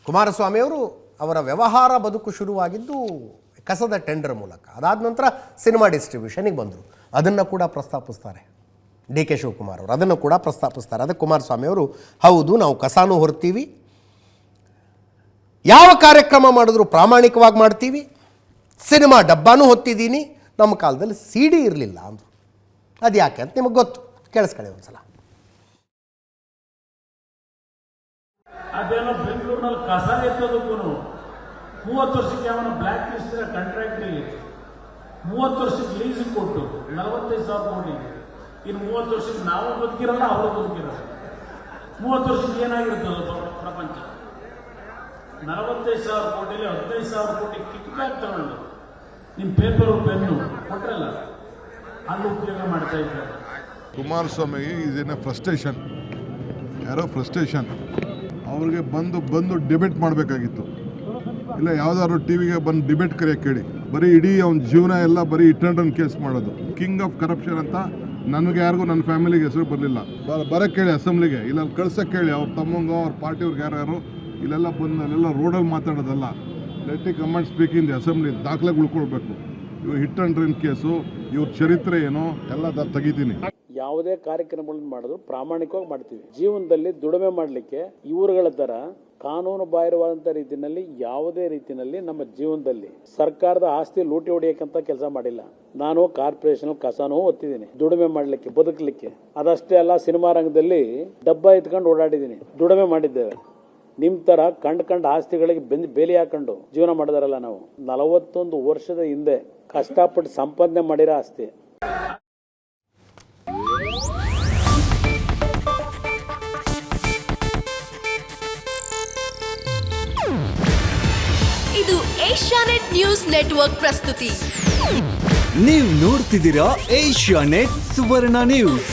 ಕುಮಾರಸ್ವಾಮಿ ಅವರು ಅವರ ವ್ಯವಹಾರ ಬದುಕು ಶುರುವಾಗಿದ್ದು ಕಸದ ಟೆಂಡರ್ ಮೂಲಕ, ಅದಾದ ನಂತರ ಸಿನಿಮಾ ಡಿಸ್ಟ್ರಿಬ್ಯೂಷನಿಗೆ ಬಂದರು. ಅದನ್ನು ಕೂಡ ಪ್ರಸ್ತಾಪಿಸ್ತಾರೆ. ಡಿ ಕೆ ಶಿವಕುಮಾರ್ ಅವರು ಅದನ್ನು ಕೂಡ ಪ್ರಸ್ತಾಪಿಸ್ತಾರೆ. ಅದಕ್ಕೆ ಕುಮಾರಸ್ವಾಮಿ ಅವರು, ಹೌದು, ನಾವು ಕಸಾನು ಹೊರ್ತೀವಿ ಯಾವ ಕಾರ್ಯಕ್ರಮ ಮಾಡಿದ್ರು ಪ್ರಾಮಾಣಿಕವಾಗಿ ಮಾಡ್ತೀವಿ? ಸಿನಿಮಾ ಡಬ್ಬಾನೂ ಹೊತ್ತಿದ್ದೀನಿ. ನಮ್ಮ ಕಾಲದಲ್ಲಿ ಸಿ ಡಿ ಇರಲಿಲ್ಲ ಅಂದರು. ಅದು ಯಾಕೆ ಅಂತ ನಿಮಗೆ ಗೊತ್ತು. ಕೇಳಿಸ್ಕೊಳ್ಳಿ ಒಂದ್ಸಲ. ಅದೇನೋ ಬೆಂಗಳೂರಿನಲ್ಲಿ ಕಸ ಎತ್ತೋದಕ್ಕೂ ಮೂವತ್ತು ವರ್ಷಕ್ಕೆ ಅವನ ಬ್ಲ್ಯಾಕ್ ಲಿಸ್ಟ್ ಕಾಂಟ್ರಾಕ್ಟ್ ಮೂವತ್ತು ವರ್ಷಕ್ಕೆ ಲೀಸ್ ಕೊಟ್ಟು ನಲವತ್ತೈದು ಸಾವಿರ ಕೋಟಿಗೆ ಇನ್ನು ಮೂವತ್ತು ವರ್ಷಕ್ಕೆ ನಾವು ಬದುಕಿರಲ್ಲ, ಅವರು ಬದುಕಿರಲ್ಲ ಮೂವತ್ತು ವರ್ಷಕ್ಕೆ ಏನಾಗಿರ್ತದೆ ಪ್ರ- ಪ್ರಪಂಚ? ನಲವತ್ತೈದು ಸಾವಿರ ಕೋಟಿಲಿ ಹದಿನೈದು ಸಾವಿರ ಕೋಟಿ ಕಿಕ್ ಬ್ಯಾಕ್ ತಗೊಂಡು ನಿಮ್ಮ ಪೇಪರ್ ಪೆನ್ನು ಕೊಟ್ರಲ್ಲ, ಅಲ್ಲಿ ಉಪಯೋಗ ಮಾಡ್ತಾ ಇದ್ದಾರೆ. Kumaraswamy is in a frustration ಯಾರೋ ಫ್ರಸ್ಟ್ರೇಷನ್ ಅವ್ರಿಗೆ ಬಂದು ಬಂದು ಡಿಬೇಟ್ ಮಾಡಬೇಕಾಗಿತ್ತು. ಇಲ್ಲ, ಯಾವ್ದಾದ್ರು ಟಿವಿಗೆ ಬಂದು ಡಿಬೇಟ್ ಕರೆಯೋಕೆ ಕೇಳಿ. ಬರೀ ಇಡೀ ಅವ್ನ ಜೀವನ ಎಲ್ಲ ಬರೀ ಇಟ್ಟಂಡನ್ ಕೇಸ್ ಮಾಡೋದು. ಕಿಂಗ್ ಆಫ್ ಕರಪ್ಷನ್ ಅಂತ ನನಗೆ ಯಾರಿಗೂ ನನ್ನ ಫ್ಯಾಮಿಲಿಗೆ ಹೆಸರು ಬರಲಿಲ್ಲ. ಬರಕ್ಕೆ ಕೇಳಿ ಅಸೆಂಬ್ಲಿಗೆ ಇಲ್ಲ ಕಳ್ಸಕ್ಕೆ ಕೇಳಿ. ಅವ್ರ ತಮ್ಮಂಗೋ, ಅವ್ರ ಪಾರ್ಟಿಯವ್ರಿಗೆ ಯಾರ್ಯಾರು ಇಲ್ಲೆಲ್ಲ ಬಂದು ಅಲ್ಲೆಲ್ಲ ರೋಡಲ್ಲಿ ಮಾತಾಡೋದಲ್ಲ. Let come and speak the assembly ದಾಖಲೆ ಉಳ್ಕೊಳ್ಬೇಕು. ಇವ್ರು ಹಿಟ್ ಅಂಡ್ ರನ್ ಕೇಸು, ಇವ್ರ ಚರಿತ್ರೆ ಏನು, ಎಲ್ಲ ತೆಗಿತೀನಿ. ಯಾವುದೇ ಕಾರ್ಯಕ್ರಮಗಳನ್ನು ಮಾಡಿದ್ರು ಪ್ರಾಮಾಣಿಕವಾಗಿ ಮಾಡ್ತೀವಿ. ಜೀವನದಲ್ಲಿ ದುಡಿಮೆ ಮಾಡಲಿಕ್ಕೆ ಇವರುಗಳ ಥರ ಕಾನೂನು ಬಾಹಿರವಾದಂಥ ರೀತಿಯಲ್ಲಿ ಯಾವುದೇ ರೀತಿಯಲ್ಲಿ ನಮ್ಮ ಜೀವನದಲ್ಲಿ ಸರ್ಕಾರದ ಆಸ್ತಿ ಲೂಟಿ ಹೊಡಿಯಕ್ಕಂತ ಕೆಲಸ ಮಾಡಿಲ್ಲ. ನಾನು ಕಾರ್ಪೊರೇಷನ್ ಕಸನೂ ಒತ್ತಿದ್ದೀನಿ ದುಡಿಮೆ ಮಾಡಲಿಕ್ಕೆ, ಬದುಕಲಿಕ್ಕೆ. ಅದಷ್ಟೇ ಅಲ್ಲ, ಸಿನಿಮಾ ರಂಗದಲ್ಲಿ ಡಬ್ಬ ಎತ್ಕೊಂಡು ಓಡಾಡಿದ್ದೀನಿ. ದುಡಿಮೆ ಮಾಡಿದ್ದೇವೆ. ನಿಮ್ಮ ಥರ ಕಂಡು ಕಂಡು ಆಸ್ತಿಗಳಿಗೆ ಬೆಂದು ಬೇಲಿ ಹಾಕೊಂಡು ಜೀವನ ಮಾಡಿದಾರಲ್ಲ ನಾವು. ನಲವತ್ತೊಂದು ವರ್ಷದ ಹಿಂದೆ ಕಷ್ಟಪಟ್ಟು ಸಂಪಾದನೆ ಮಾಡಿರೋ ಆಸ್ತಿ. ಇದು ಏಷ್ಯಾನೆಟ್ ನ್ಯೂಸ್ ನೆಟ್ವರ್ಕ್ ಪ್ರಸ್ತುತಿ. ನೀವು ನೋಡ್ತಿದ್ದೀರಾ ಏಷ್ಯಾನೆಟ್ ಸುವರ್ಣ ನ್ಯೂಸ್.